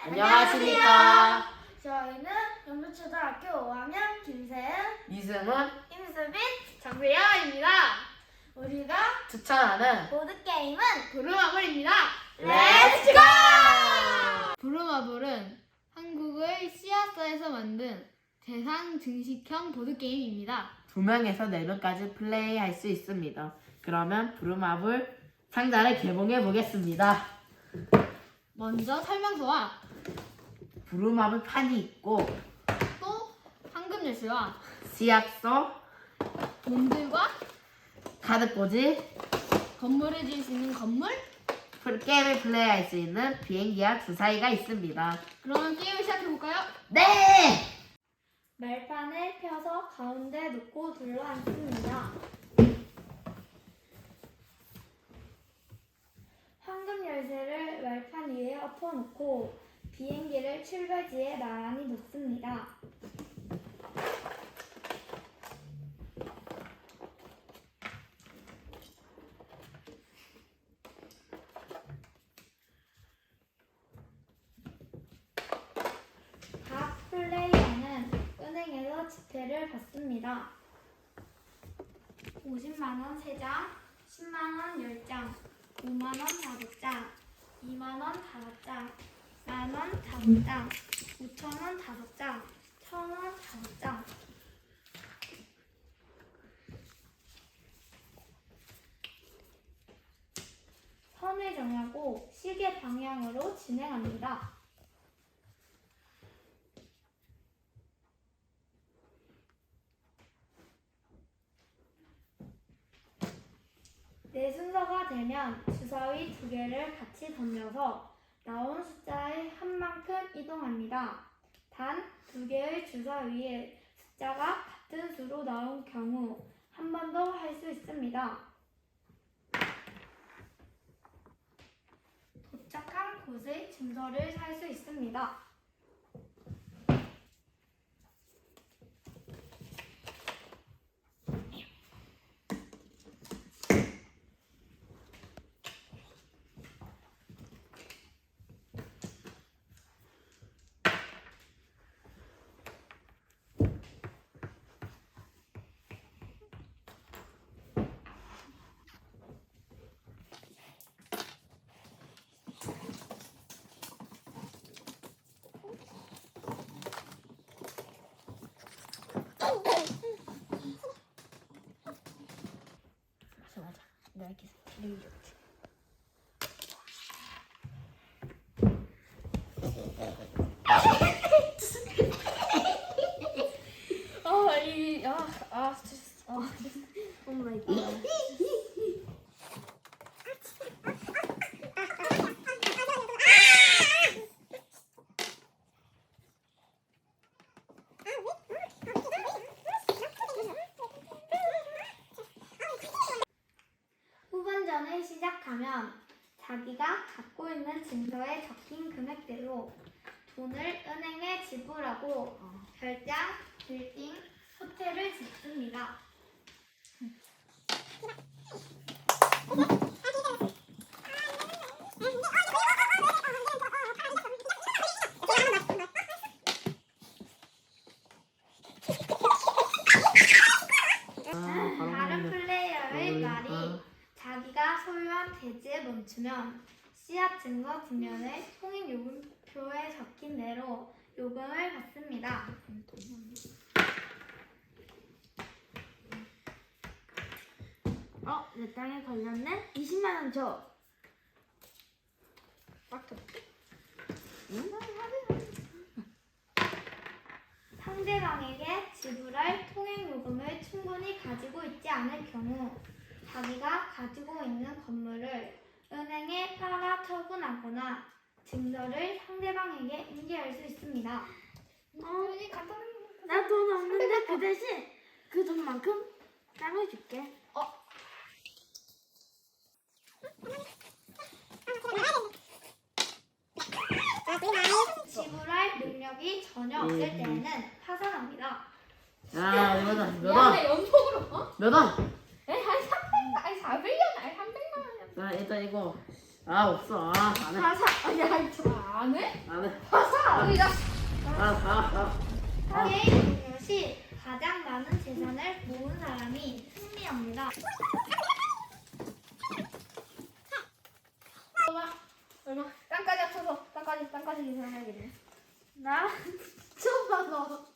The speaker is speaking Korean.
안녕하십니까. 저희는 영도초등학교 5학년 김세은, 이승은 임수빈. 정세영입니다. 우리가 추천하는 보드게임은 부루마블입니다. 렛츠 고! 부루마블은 한국의 씨앗사에서 만든 대상 증식형 보드게임입니다. 두 명에서 네 명까지 플레이할 수 있습니다. 그러면 부루마블 상자를 개봉해 보겠습니다. 먼저 설명서와 부루마블 판이 있고 또 황금 열쇠와 씨앗서, 돈들과 카드꽂이, 건물을 지을 수 있는 건물 플- 게임을 플레이할 수 있는 비행기와 주사위가 있습니다. 그러면 게임을 시작해볼까요? 네! 말판을 펴서 가운데 놓고 둘러앉습니다. 황금 열쇠를 말판 위에 엎어놓고 비행기를 출발지에 나란히 놓습니다. 각 플레이어는 은행에서 지폐를 받습니다. 50만원 3장, 10만원 10장, 5만원 5장, 2만원 5장, 만원 5장, 5천원 5장, 1천원 5장. 선을 정하고 시계 방향으로 진행합니다. 네 순서가 되면 주사위 두 개를 같이 던져서 나온 숫자의 한 만큼 이동합니다. 단 두 개의 주사위의 숫자가 같은 수로 나온 경우 한 번 더 할 수 있습니다. 도착한 곳의 증서를 살 수 있습니다. 맞아 맞아. 내가 이렇게 되게 좋지. 아, 이, 아, 아, 스트레스. 아, 오 마이 갓. 후반전을 시작하면 자기가 갖고 있는 증서에 적힌 금액대로 돈을 은행에 지불하고 별장, 빌딩, 호텔을 짓습니다. 아, 바로 다른 보는데. 플레이어의 어이, 말이 아. 자기가 대지에 멈추면 씨앗 증거 부면의 통행 요금표에 적힌 대로 요금을 받습니다. 어, 내 땅에 걸렸네? 20만 원 줘. 딱 줘. 상대방에게 지불할 통행 요금을 충분히 가지고 있지 않을 경우 자기가 가지고 있는 건물을 은행에 팔아 처분하거나 증서를 상대방에게 인계할 수 있습니다. 어, 나돈 없는데 그 대신 그 돈만큼 나눠줄게. 어? 지불할 능력이 전혀 없을 음. 때에는 파산합니다. 야, 몇 원? 몇 야, 원? 연속으로, 어? 몇 원? 에이, 한 300만, 아니, 400만, 아니, 300만 원. 자, 일단 이거 아 없어. 아, 안 해. 화사. 야, 저안 해? 안 해. 화사. 우리가 아, 아, 아. 게임 종료 시 가장 많은 재산을 모은 사람이 승리합니다. 얼마? 땅까지 합쳐서 땅까지 땅까지 계산해야겠네. 나 진짜 많아. 어?